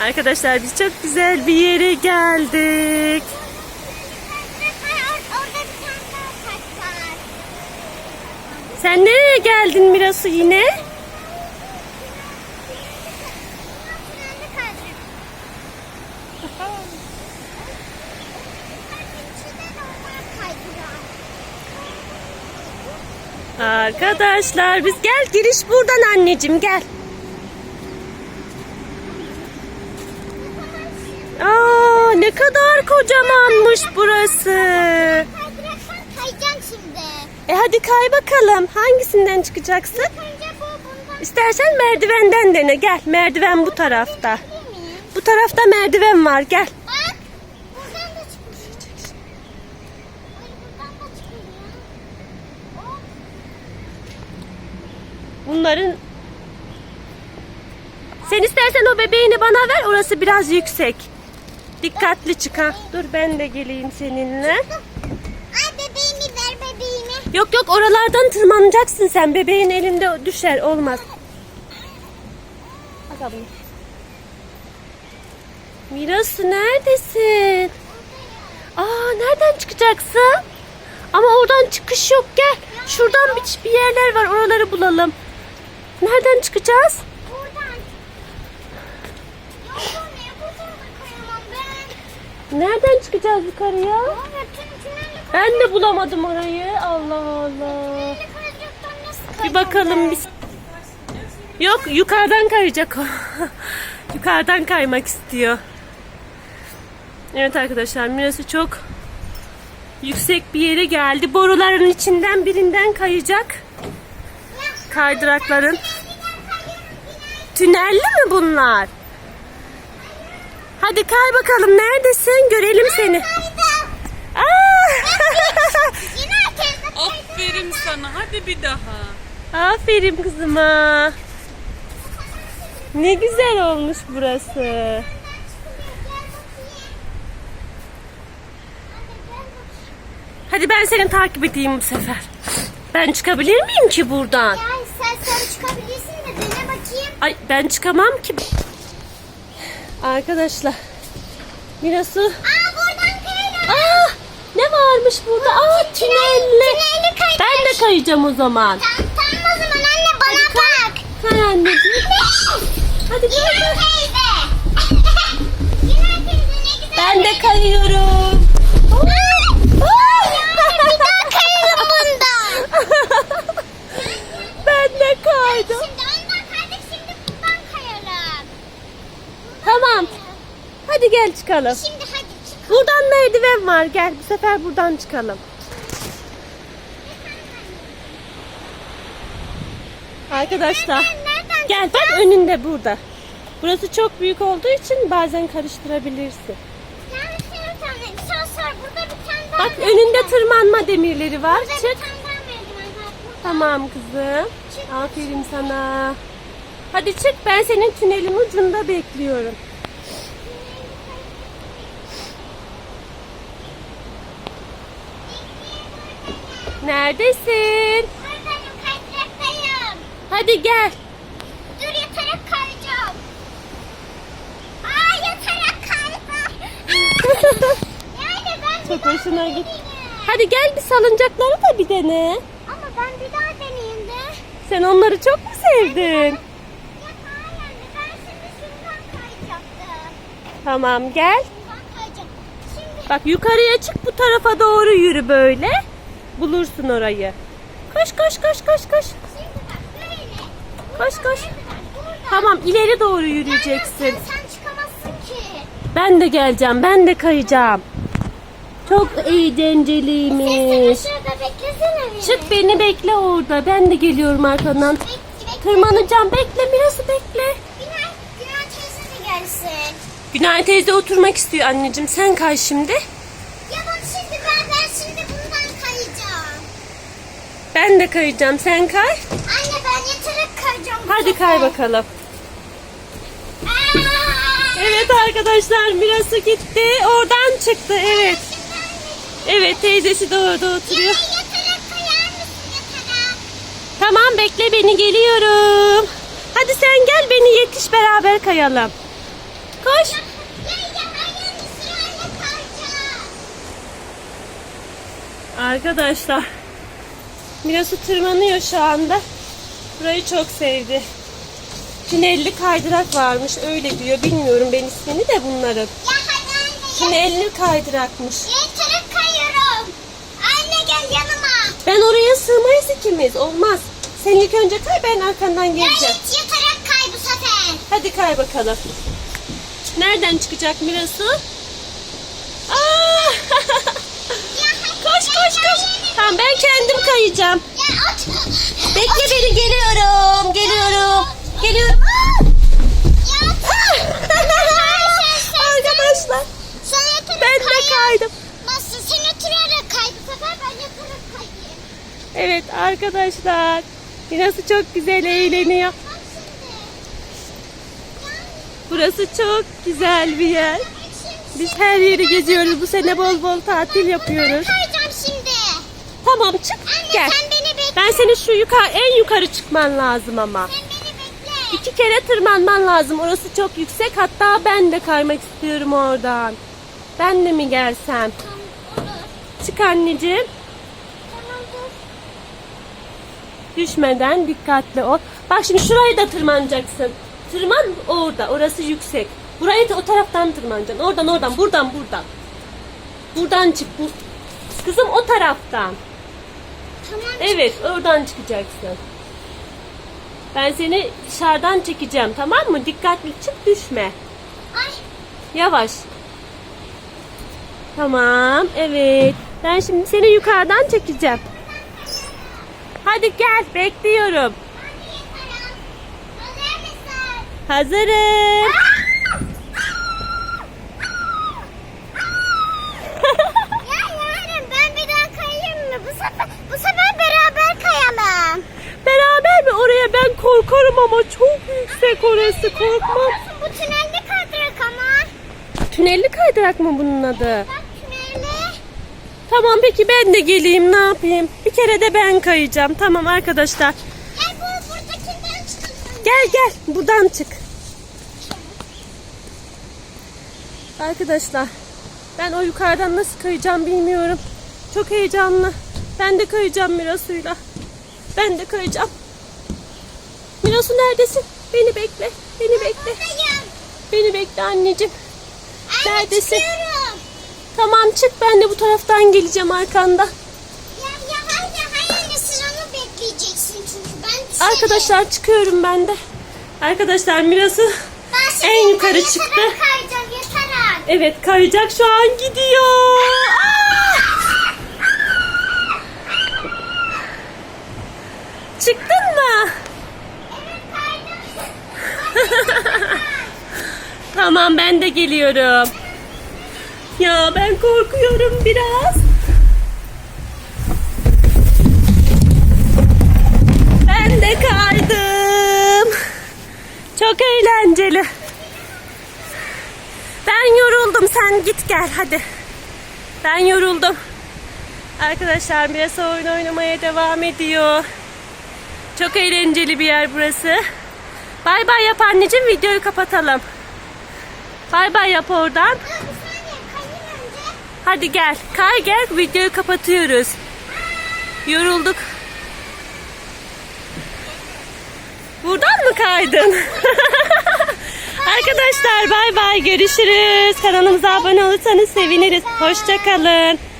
Arkadaşlar biz çok güzel bir yere geldik. Sen nereye geldin Mirasu yine? Arkadaşlar biz gel giriş buradan anneciğim gel. Aa ne kadar kocamanmış burası. Kaydıraktan kayacaksın şimdi. E hadi kay bakalım. Hangisinden çıkacaksın? İstersen merdivenden dene. Gel merdiven bu tarafta. Bu tarafta merdiven var gel. Bak. Buradan da çıkıyor. Ay buradan da çıkıyor. Hop. Bunların sen istersen o bebeğini bana ver. Orası biraz yüksek. Dikkatli çık ha. Dur ben de geleyim seninle. Ay bebeğimi ver bebeğimi. Yok yok oralardan tırmanacaksın sen. Bebeğin elinde düşer olmaz. Bakalım. Mirasu neredesin? Aa nereden çıkacaksın? Ama oradan çıkış yok gel. Şuradan bir, bir yerler var oraları bulalım. Nereden çıkacağız? Buradan. Yok anne buradan da kayamam ben. Nereden çıkacağız yukarıya? Ben de bulamadım orayı. Allah Allah. Bir bakalım biz. Yok yukarıdan kayacak o. yukarıdan kaymak istiyor. Evet arkadaşlar Mirası çok yüksek bir yere geldi. Boruların içinden birinden kayacak. Kaydırakların. Tünelli mi bunlar? Hadi kay bakalım neredesin? Görelim seni. Aa! Aferin sana. Hadi bir daha. Aferin kızıma. Ne güzel olmuş burası. Hadi ben seni takip edeyim bu sefer. Ben çıkabilir miyim ki buradan? Ya sen sen çıkabilirsin de dene bakayım. Ay ben çıkamam ki. Arkadaşlar. Mirasu. Aa buradan kayalım. Aa, ne varmış burada? Aa tünelli. Tünelli kay. Ben de kayacağım o zaman. Tamam, tamam o zaman anne bana bak. Kay anneciğim. Hadi kay. ne güzel. Ben de kayıyorum. bir daha kayalım bundan. ben de kaydım. Şimdi ondan kaydık şimdi bundan kayalım. Tamam. Hadi gel çıkalım. Şimdi hadi çık. Buradan merdiven var. Gel bu sefer buradan çıkalım. Arkadaşlar Nereden gel bak önünde burada. Burası çok büyük olduğu için bazen karıştırabilirsin. Nerede bir tane? Sor sor burada bir tane daha. Bak önünde tırmanma demirleri var. Burada bir Çık. tane daha merdiven var. Tamam kızım. Aferin sana. Hadi çık ben senin tünelin ucunda bekliyorum. Neredesin? Buradayım kaydıraktayım. Hadi gel. Dur yatarak kayacağım. Aa yatarak kaydım. Yani ben Çok hoşuna git. Hadi gel bir salıncakları da bir dene. Ama ben bir daha deneyeyim de. Sen onları çok mu sevdin? Tamam gel. Bak yukarıya çık bu tarafa doğru yürü böyle. Bulursun orayı. Koş koş koş koş koş. Koş koş. Tamam ileri doğru yürüyeceksin. Sen, çıkamazsın ki. Ben de geleceğim. Ben de kayacağım. Çok eğlenceliymiş. Çık beni bekle orada. Ben de geliyorum arkandan. Tırmanacağım. Bekle Mirası bekle. Günay, Günay teyze de gelsin. Günay teyze oturmak istiyor anneciğim. Sen kay şimdi. Ya bak şimdi ben, ben şimdi bundan kayacağım. Ben de kayacağım. Sen kay. Anne ben yatarak kayacağım. Hadi kay bakalım. Evet arkadaşlar Mirası gitti. Oradan çıktı. Evet. Evet teyzesi de orada oturuyor. Tamam bekle beni geliyorum. Hadi sen gel beni yet kayalım. Koş. Arkadaşlar. Mirasu tırmanıyor şu anda. Burayı çok sevdi. Tünelli kaydırak varmış öyle diyor. Bilmiyorum ben ismini de bunların. Ya hadi anne. Tünelli kaydırakmış. Yatarak kayıyorum. Anne gel yanıma. Ben oraya sığmayız ikimiz. Olmaz. Sen ilk önce kay ben arkandan geleceğim. hiç yatarak kay bu sefer. Hadi kay bakalım. Nereden çıkacak Mirasu? Aa! Koş koş koş. Tamam ben kendim kayacağım. Bekle beni geliyorum. Geliyorum. Geliyorum. Arkadaşlar ben de kaydım. Nasıl? Sen oturarak kay bu sefer ben yatarak kayayım. Evet arkadaşlar. Mirasu çok güzel eğleniyor. Burası çok güzel bir yer. Biz her yeri geziyoruz. Bu sene bol bol tatil yapıyoruz. Tamam çık Anne gel. sen beni bekle. Ben seni şu yukarı en yukarı çıkman lazım ama. Sen beni bekle. İki kere tırmanman lazım. Orası çok yüksek. Hatta ben de kaymak istiyorum oradan. Ben de mi gelsem? Tamam, olur. Çık anneciğim. Tamam dur. Düşmeden dikkatli ol. Bak şimdi şurayı da tırmanacaksın. Tırman orada. Orası yüksek. Burayı da o taraftan tırmanacaksın. Oradan oradan. Buradan buradan. Buradan çık. Bu. Kızım o taraftan. Tamam. Evet oradan çıkacaksın. Ben seni dışarıdan çekeceğim tamam mı? Dikkatli çık düşme. Ay. Yavaş. Tamam evet. Ben şimdi seni yukarıdan çekeceğim. Hadi gel bekliyorum. Hazırım. Ya yarın ben bir daha kayayım mı? Bu sefer, bu sefer beraber kayalım. Beraber mi? Oraya ben korkarım ama çok yüksek orası korkmam. Bu tünelde kaydırak ama. Tünelli kaydırak mı bunun adı? Bak. Tamam peki ben de geleyim ne yapayım? Bir kere de ben kayacağım. Tamam arkadaşlar. Gel bu buradakinden çıkalım. Gel gel buradan çık. Arkadaşlar ben o yukarıdan nasıl kayacağım bilmiyorum. Çok heyecanlı. Ben de kayacağım Mirasu'yla. Ben de kayacağım. Mirasu neredesin? Beni bekle. Beni bekle. Beni bekle anneciğim. Anne Neredesin? çıkıyorum. Tamam çık ben de bu taraftan geleceğim arkanda. Ya, ya hayır hayır sıranı bekleyeceksin çünkü ben düşerim. Arkadaşlar çıkıyorum ben de. Arkadaşlar Mirasu Ben en yukarı yatarak çıktı. kayacağım yatarak. Evet kayacak şu an gidiyor. Aa! Çıktın mı? tamam ben de geliyorum. Ya ben korkuyorum biraz. Ben de kaydım. Çok eğlenceli. Ben yoruldum. Sen git gel hadi. Ben yoruldum. Arkadaşlar biraz oyun oynamaya devam ediyor. Çok eğlenceli bir yer burası. Bay bay yap anneciğim videoyu kapatalım. Bay bay yap oradan. Saniye. Hadi gel. Kay gel videoyu kapatıyoruz. Yorulduk. Buradan mı kaydın? Arkadaşlar bay bay görüşürüz. Kanalımıza abone olursanız seviniriz. Hoşçakalın.